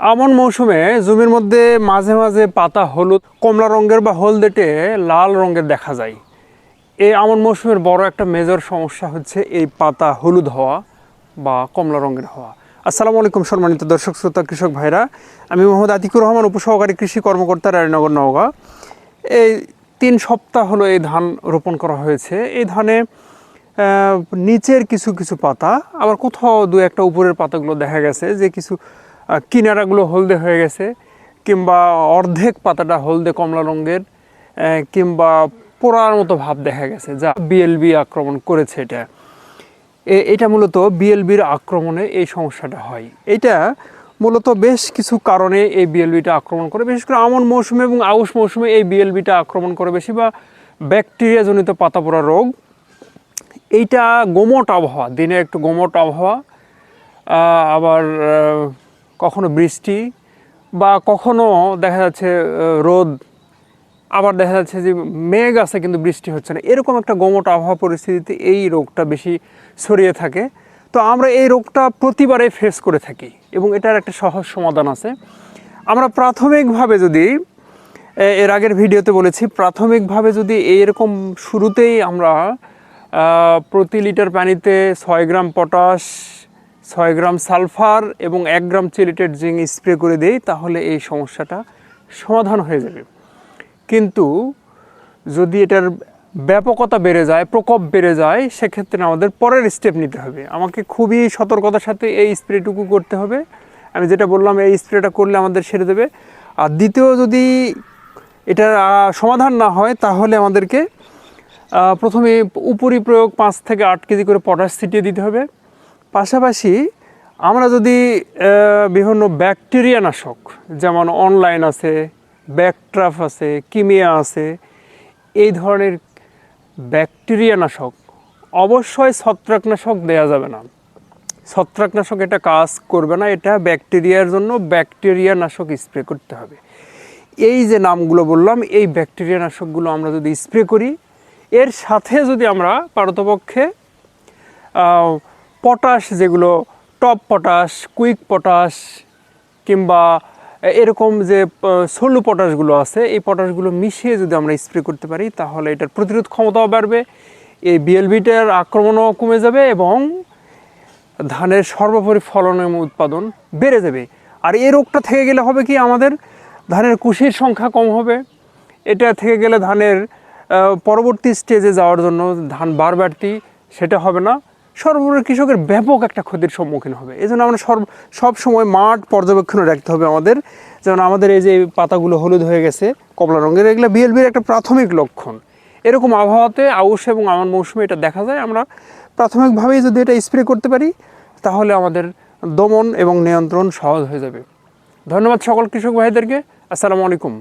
আমন মৌসুমে জমির মধ্যে মাঝে মাঝে পাতা হলুদ, কমলা রঙের বা হলদেটে লাল রঙের দেখা যায়। এই আমন মৌসুমের বড় একটা মেজর সমস্যা হচ্ছে এই পাতা হলুদ হওয়া বা কমলা রঙের হওয়া। আসসালামু আলাইকুম সম্মানিত দর্শক, শ্রোতা, কৃষক ভাইরা। আমি মোহাম্মদ আতিকুর রহমান, উপসহকারী কৃষি কর্মকর্তা রায়নগর, নওগাঁ। এই তিন সপ্তাহ হলো এই ধান রোপণ করা হয়েছে। এই ধানে নিচের কিছু কিছু পাতা, আবার কোথাও দু একটা উপরের পাতাগুলো দেখা গেছে যে কিছু কিনারাগুলো হলদে হয়ে গেছে, কিংবা অর্ধেক পাতাটা হলদে কমলা রঙের কিংবা পোড়ার মতো ভাব দেখা গেছে, যা বিএলবি আক্রমণ করেছে এটা। এটা মূলত বিএলবির আক্রমণে এই সমস্যাটা হয়। এটা মূলত বেশ কিছু কারণে এই বিএলবিটা আক্রমণ করে, বিশেষ করে আমন মৌসুমে এবং আউশ মৌসুমে এই বিএলবিটা আক্রমণ করে বেশি বা ব্যাকটেরিয়াজনিত পাতা পোড়া রোগ। এইটা গোমট আবহাওয়া, দিনে একটু গোমট আবহাওয়া আবার কখনো বৃষ্টি বা কখনো দেখা যাচ্ছে রোদ, আবার দেখা যাচ্ছে যে মেঘ আছে কিন্তু বৃষ্টি হচ্ছে না। এরকম একটা গোমট আবহাওয়া পরিস্থিতিতে এই রোগটা বেশি ছড়িয়ে থাকে। তো আমরা এই রোগটা প্রতিবারে ফেস করে থাকি এবং এটার একটা সহজ সমাধান আছে। আমরা প্রাথমিকভাবে যদি এর আগের ভিডিওতে বলেছি, প্রাথমিকভাবে যদি এরকম শুরুতেই আমরা প্রতি লিটার পানিতে ছয় গ্রাম পটাশ ছয় গ্রাম সালফার এবং এক গ্রাম চিলিটেড জিঙ্ক স্প্রে করে দেই, তাহলে এই সমস্যাটা সমাধান হয়ে যাবে। কিন্তু যদি এটার ব্যাপকতা বেড়ে যায়, প্রকোপ বেড়ে যায়, সেক্ষেত্রে আমাদের পরের স্টেপ নিতে হবে। আমাকে খুবই সতর্কতার সাথে এই স্প্রেটুকু করতে হবে। আমি যেটা বললাম, এই স্প্রেটা করলে আমাদের সেরে দেবে। আর দ্বিতীয়, যদি এটার সমাধান না হয়, তাহলে আমাদেরকে প্রথমে উপরি প্রয়োগ পাঁচ থেকে আট কেজি করে পটাশ ছিটিয়ে দিতে হবে। পাশাপাশি আমরা যদি বিভিন্ন ব্যাকটেরিয়া নাশক, যেমন অনলাইন আছে, ব্যাকট্রাফ আছে, কিমিয়া আছে, এই ধরনের ব্যাকটেরিয়া নাশক, অবশ্যই ছত্রাকনাশক দেওয়া যাবে না। ছত্রাকনাশক এটা কাজ করবে না, এটা ব্যাকটেরিয়ার জন্য ব্যাকটেরিয়া নাশক স্প্রে করতে হবে। এই যে নামগুলো বললাম, এই ব্যাকটেরিয়া নাশকগুলো আমরা যদি স্প্রে করি, এর সাথে যদি আমরা পারতপক্ষে পটাশ যেগুলো টপ পটাশ কুইক পটাশ কিংবা এরকম যে সলু পটাশগুলো আছে, এই পটাশগুলো মিশিয়ে যদি আমরা স্প্রে করতে পারি, তাহলে এটার প্রতিরোধ ক্ষমতাও বাড়বে, এই বিএলবিটার আক্রমণও কমে যাবে, এবং ধানের সর্বোপরি ফলন এবং উৎপাদন বেড়ে যাবে। আর এই রোগটা থেকে গেলে হবে কি, আমাদের ধানের কুশির সংখ্যা কম হবে। এটা থেকে গেলে ধানের পরবর্তী স্টেজে যাওয়ার জন্য ধান বাড়বাড়তি সেটা হবে না। সর্বোপরি কৃষকের ব্যাপক একটা ক্ষতির সম্মুখীন হবে। এই জন্য আমরা সর্ব সব সময় মাঠ পর্যবেক্ষণে রাখতে হবে আমাদের। যেমন আমাদের এই যে পাতাগুলো হলুদ হয়ে গেছে, কমলা রঙের, এগুলো বিএলবির একটা প্রাথমিক লক্ষণ। এরকম আবহাওয়াতে আউশ এবং আমার মৌসুমে এটা দেখা যায়। আমরা প্রাথমিকভাবেই যদি এটা স্প্রে করতে পারি, তাহলে আমাদের দমন এবং নিয়ন্ত্রণ সহজ হয়ে যাবে। ধন্যবাদ সকল কৃষক ভাইদেরকে। আসসালামু আলাইকুম।